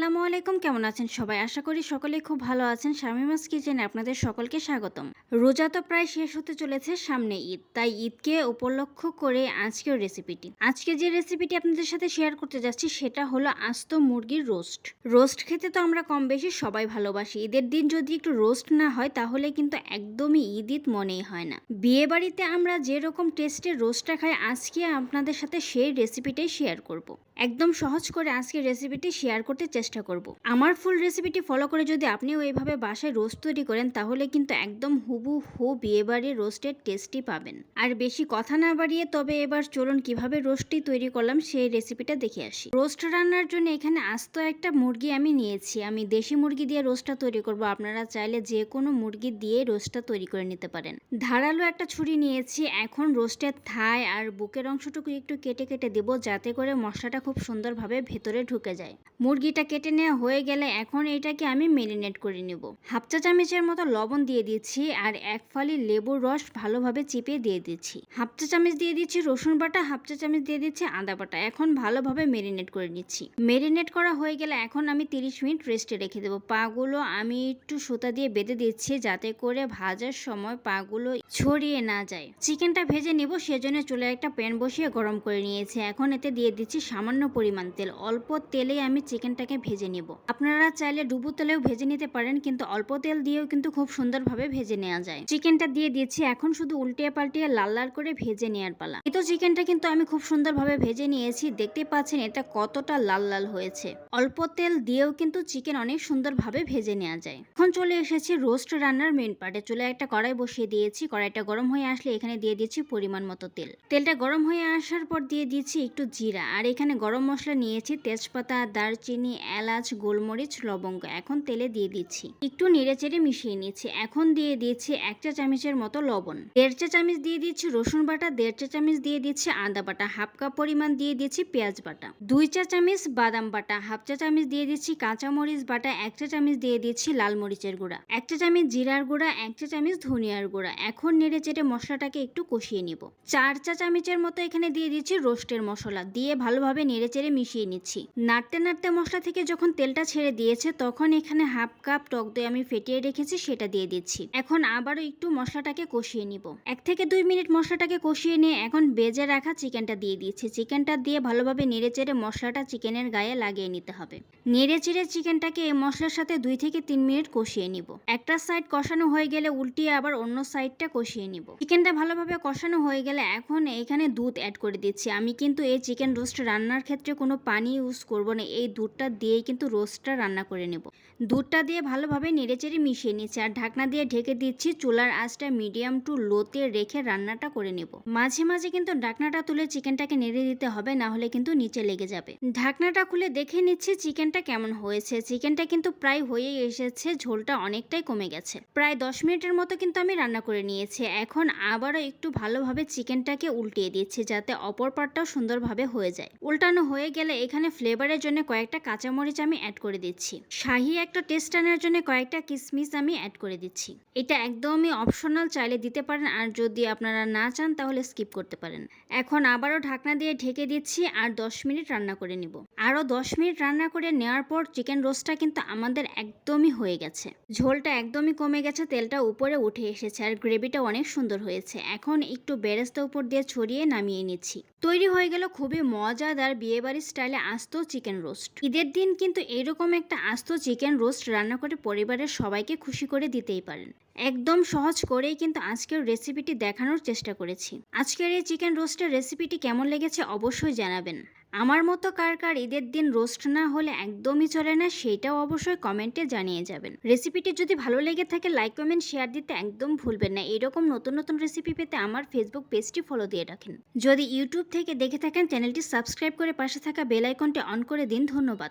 আসসালামু আলাইকুম, কেমন আছেন সবাই? আশা করি সকলে খুব ভালো আছেন। শামিমাস কিচেনে আপনাদের সকলকে স্বাগতম। রোজা তো প্রায় শেষ হতে চলেছে সামনে ঈদ, তাই ঈদকে উপলক্ষ করে আজকের রেসিপিটি আজকে যে রেসিপিটি আপনাদের সাথে শেয়ার করতে যাচ্ছি, সেটা হলো আস্ত মুরগির রোস্ট রোস্ট খেতে তো আমরা কম বেশি সবাই ভালোবাসি। ঈদের দিন যদি একটু রোস্ট না হয়, তাহলে কিন্তু একদমই ঈদ ঈদ মনেই হয় না। বিয়ে বাড়িতে আমরা যেরকম টেস্টের রোস্টটা খাই, আজকে আপনাদের সাথে সেই রেসিপিটাই শেয়ার করব। একদম সহজ করে আজকের রেসিপিটি শেয়ার করতে চেষ্টা করব। আমার ফুল রেসিপিটি ফলো করে যদি আপনিও এইভাবে বাসায় রোস্ট তৈরি করেন, তাহলে কিন্তু একদম হুবু হু বিয়েবাড়ির রোস্টের টেস্টই পাবেন। আর বেশি কথা না বাড়িয়ে, তবে এবার চলুন কীভাবে রোস্টটি তৈরি করলাম, সেই রেসিপিটা দেখে আসি। রোস্ট রান্নার জন্য এখানে আস্ত একটা মুরগি আমি নিয়েছি। আমি দেশি মুরগি দিয়ে রোস্টটা তৈরি করব। আপনারা চাইলে যে কোনো মুরগি দিয়ে রোস্টটা তৈরি করে নিতে পারেন। ধারালো একটা ছুরি নিয়েছি। এখন রোস্টের থায় আর বুকের অংশটুকু একটু কেটে কেটে দেব, যাতে করে মশলাটা খুব সুন্দরভাবে ভেতরে ঢুকে যায়। মুরগিটা কেটে নেওয়া হয়ে গেলে এখন এটাকে আমি মেরিনেট করে নেব। হাফ চা চামচের মতো লবণ দিয়ে দিচ্ছি আর এক ফালি লেবুর রস ভালোভাবে চিপে দিয়ে দিচ্ছি। হাফ চা চামচ দিয়ে দিচ্ছি রসুন বাটা, হাফ চা চামচ দিয়ে দিচ্ছি আদা বাটা। এখন ভালোভাবে মেরিনেট করে নিচ্ছি। মেরিনেট করা হয়ে গেলে এখন আমি তিরিশ মিনিট রেস্টে রেখে দেবো। পাগুলো আমি একটু সুতা দিয়ে বেঁধে দিচ্ছি যাতে করে ভাজার সময় পাগুলো ছড়িয়ে না যায়। চিকেনটা ভেজে নিব, সেজন্য চুলে একটা প্যান বসিয়ে গরম করে নিয়েছি। এখন এতে দিয়ে দিচ্ছি সামান্য পরিমাণ তেল। অল্প তেলে আমি চিকেনটাকে ভেজে নিব। আপনারা চাইলে ডুবো তেলেও ভেজে নিতে পারেন, কিন্তু অল্প তেল দিয়েও কিন্তু খুব সুন্দরভাবে ভেজে নেওয়া যায়। চিকেনটা দিয়ে দিয়েছি, এখন শুধু উল্টিয়ে পাল্টিয়ে লাল লাল করে ভেজে নেওয়ার পালা। এই তো চিকেনটা কিন্তু আমি খুব সুন্দরভাবে ভেজে নিয়েছি। দেখতে পাচ্ছেন এটা কতটা লাল লাল হয়েছে। অল্প তেল দিয়েও কিন্তু চিকেন অনেক সুন্দরভাবে ভেজে নেওয়া যায়। এখন চলে এসেছি রোস্ট রান্নার মেন পার্টে। চলে একটা কড়াই বসিয়ে দিয়েছি। কড়াইটা গরম হয়ে আসলে এখানে দিয়ে দিচ্ছি পরিমাণ মতো তেল। তেলটা গরম হয়ে আসার পর দিয়ে দিচ্ছি একটু জিরা। আর এখানে গরম মশলা নিয়েছি, তেজপাতা, দারচিনি, এলাচ, গোলমরিচ, লবঙ্গ। এখন তেলে দিয়ে দিচ্ছি। একটু নেড়ে চেড়ে মিশিয়ে নিচ্ছি। এখন দিয়ে দিচ্ছি এক চা চামচের মতো লবণ। দেড় চা চামচ দিয়ে দিচ্ছি রসুন বাটা, দেড় চা চামচ দিয়ে দিচ্ছি আদা বাটা, হাফ কাপ পরিমাণ দিয়ে দিচ্ছি পেঁয়াজ বাটা। দুই চা চামচ বাদাম বাটা, হাফ চা চামচ দিয়ে দিচ্ছি কাঁচা মরিচ বাটা, এক চা চামচ দিয়ে দিচ্ছি লাল মরিচের গুঁড়া। এক চা চামচ জিরার গুঁড়া, এক চা চামচ ধনিয়ার গুঁড়া। এখন নেড়ে চেড়ে মশলাটাকে একটু কষিয়ে নিব। চার চা চামচের মতো এখানে দিয়ে দিচ্ছি রোস্টের মশলা। দিয়ে ভালোভাবে নেড়ে চেড়ে মিশিয়ে নিচ্ছি। নাড়তে নাড়তে মশলা থেকে যখন তেলটা ছেড়ে দিয়েছে, তখন এখানে হাফ কাপ টক দই আমি ফেটিয়ে রেখেছি, সেটা দিয়ে দিচ্ছি। এখন আবারও একটু মশলাটাকে কষিয়ে নিব। এক থেকে দুই মিনিট মশলাটাকে কষিয়ে নিয়ে এখন বেজে রাখা চিকেনটা দিয়ে দিচ্ছি। চিকেনটা দিয়ে ভালোভাবে নেড়ে চেড়ে মশলাটা চিকেনের গায়ে লাগিয়ে নিতে হবে। নেড়ে চেড়ে চিকেনটাকে এই মশলার সাথে দুই থেকে তিন মিনিট কষিয়ে নিব। একটা সাইড কষানো হয়ে গেলে উল্টিয়ে আবার অন্য সাইডটা কষিয়ে নিব। চিকেনটা ভালোভাবে কষানো হয়ে গেলে এখন এখানে দুধ অ্যাড করে দিচ্ছি। আমি কিন্তু এই চিকেন রোস্ট রান্নার ক্ষেত্রে কোনো পানি ইউজ করব না। এই দুধটা দিয়েই কিন্তু রোস্টটা রান্না করে নেব। দুধটা দিয়ে ভালোভাবে নেড়েচেড়ে মিশিয়ে নিচ্ছি আর ঢাকনা দিয়ে ঢেকে দিচ্ছি চুলার আঁচটা মিডিয়াম টু লোতে রেখে রান্নাটা করে নেব। মাঝে মাঝে কিন্তু ঢাকনাটা তুলে চিকেনটাকে নেড়ে দিতে হবে, না হলে কিন্তু নিচে লেগে যাবে। ঢাকনাটা খুলে দেখে নিচ্ছি চিকেনটা কেমন হয়েছে। চিকেনটা কিন্তু প্রায় হয়ে এসেছে, ঝোলটা অনেকটাই কমে গেছে। প্রায় দশ মিনিটের মতো কিন্তু আমি রান্না করে নিয়েছি। এখন আবারও একটু ভালোভাবে চিকেনটাকে উল্টিয়ে দিচ্ছি যাতে অপর পাটটাও সুন্দরভাবে হয়ে যায়। উল্টানো হয়ে গেলে এখানে ফ্লেভারের জন্য কয়েকটা কাঁচামরিচ আমি অ্যাড করে দিচ্ছি। শাহি একটা টেস্ট আনার জন্য কয়েকটা কিসমিস আমি অ্যাড করে দিচ্ছি। এটা একদমই অপশনাল চাইলে দিতে পারেন, আর যদি আপনারা না চান তাহলে স্কিপ করতে পারেন। এখন আবারও ঢাকনা দিয়ে ঢেকে দিচ্ছি, আর দশ মিনিট রান্না করে নিব। আরও দশ মিনিট রান্না করে নেওয়ার পর চিকেন রোস্টটা কিন্তু আমাদের একদমই হয়ে গেছে। ঝোলটা একদমই কমে গেছে, তেলটা উপরে উঠে এসেছে, আর গ্রেভিটা অনেক সুন্দর হয়েছে। এখন একটু বেরেস্তা উপর দিয়ে ছড়িয়ে নামিয়ে নিচ্ছি। তৈরি হয়ে গেল খুবই মজাদার বিয়েবাড়ির স্টাইলে আস্ত চিকেন রোস্ট। ঈদের দিন কিন্তু এরকম একটা আস্ত চিকেন রোস্ট রান্না করে পরিবারের সবাইকে খুশি করে দিতেই পারেন। একদম সহজ করেই কিন্তু আজকের রেসিপিটি দেখানোর চেষ্টা করেছি। আজকের এই চিকেন রোস্টের রেসিপিটি কেমন লেগেছে অবশ্যই জানাবেন। আমার মতো কার কার ঈদের দিন রোস্ট না হলে একদমই চলে না, সেটাও অবশ্যই কমেন্টে জানিয়ে যাবেন। রেসিপিটি যদি ভালো লেগে থাকে লাইক কমেন্ট শেয়ার দিতে একদম ভুলবেন না। এরকম নতুন নতুন রেসিপি পেতে আমার ফেসবুক পেজটি ফলো দিয়ে রাখেন। যদি ইউটিউব থেকে দেখে থাকেন চ্যানেলটি সাবস্ক্রাইব করে পাশে থাকা বেল আইকনটি অন করে দিন। ধন্যবাদ।